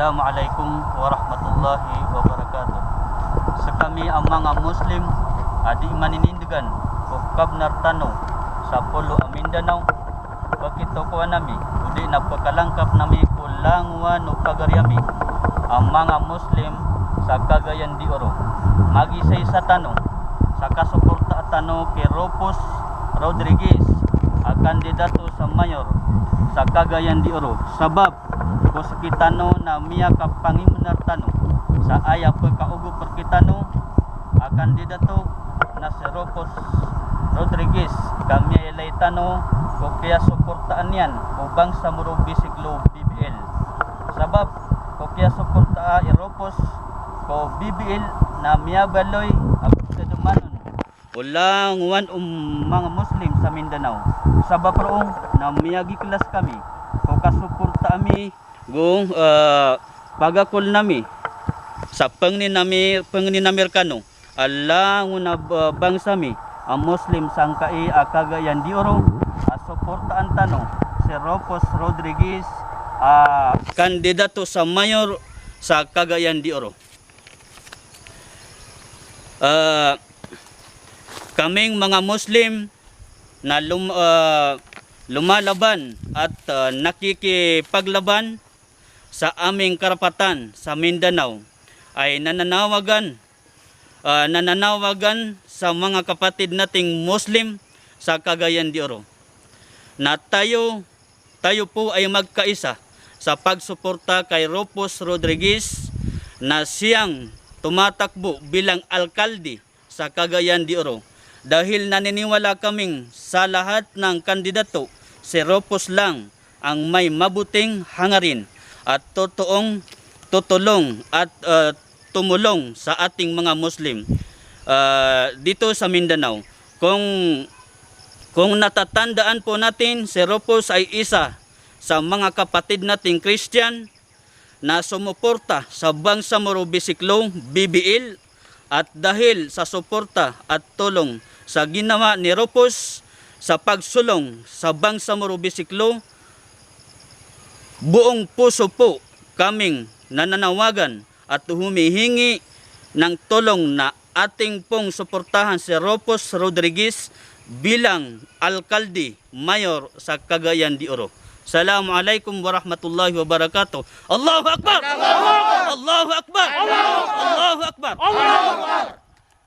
Assalamualaikum warahmatullahi wabarakatuh. Sa kami ang mga Muslim, adi maninindigan o kabnartano sa Pulo Mindanao. Bakito ko nami, udi na pagkalangkap nami kulangwan o pagaryami ang mga Muslim sa Cagayan de Oro. Magisay sa tanong, sa kasuporta at tanong kay Ropos Rodriguez, ang kandidato sa mayor sa Cagayan de Oro. Sabab, sa kitano na miya ka pangimunartano sa aya pagkaugo perkitano, ang kandidato na si Ropos Rodriguez, kami ay tano kung kaya suportaan yan ubang sa murong bisiglo BBL. Sabab, kung kaya suporta Ropos ko BBL na ang kadumanon. Ulang wan um mga Muslim sa Mindanao. Sabab roong na miyagi kelas kami. Kung kasuporta kami kung uh, pagakol nami sa pangni nami pangni Amerikano. Allah na uh, bangsa mi ang Muslim sang kai akagayan di oro a suportaan tano si Ropos Rodriguez a kandidato sa mayor sa Cagayan de Oro. Ah, kaming mga Muslim na lum, ah, lumalaban at ah, nakikipaglaban sa aming karapatan sa Mindanao ay nananawagan ah, nananawagan sa mga kapatid nating Muslim sa Cagayan de Oro na tayo tayo po ay magkaisa sa pagsuporta kay Ropos Rodriguez na siyang tumatakbo bilang alkalde sa Cagayan de Oro dahil naniniwala kaming sa lahat ng kandidato si Ropos lang ang may mabuting hangarin at totoong tutulong at uh, tumulong sa ating mga Muslim uh, dito sa Mindanao. Kung kung natatandaan po natin, si Ropos ay isa sa mga kapatid nating Christian na sumuporta sa Bangsamoro Bisiklo, BBL, at dahil sa suporta at tulong sa ginawa ni Ropos sa pagsulong sa Bangsamoro Bisiklo, buong puso po kaming nananawagan at humihingi ng tulong na ating pong suportahan si Ropos Rodriguez bilang alkalde mayor sa Cagayan de Oro. Assalamualaikum warahmatullahi wabarakatuh. Allahu Akbar! Allahu Akbar! Allahu Akbar! Allahu Akbar!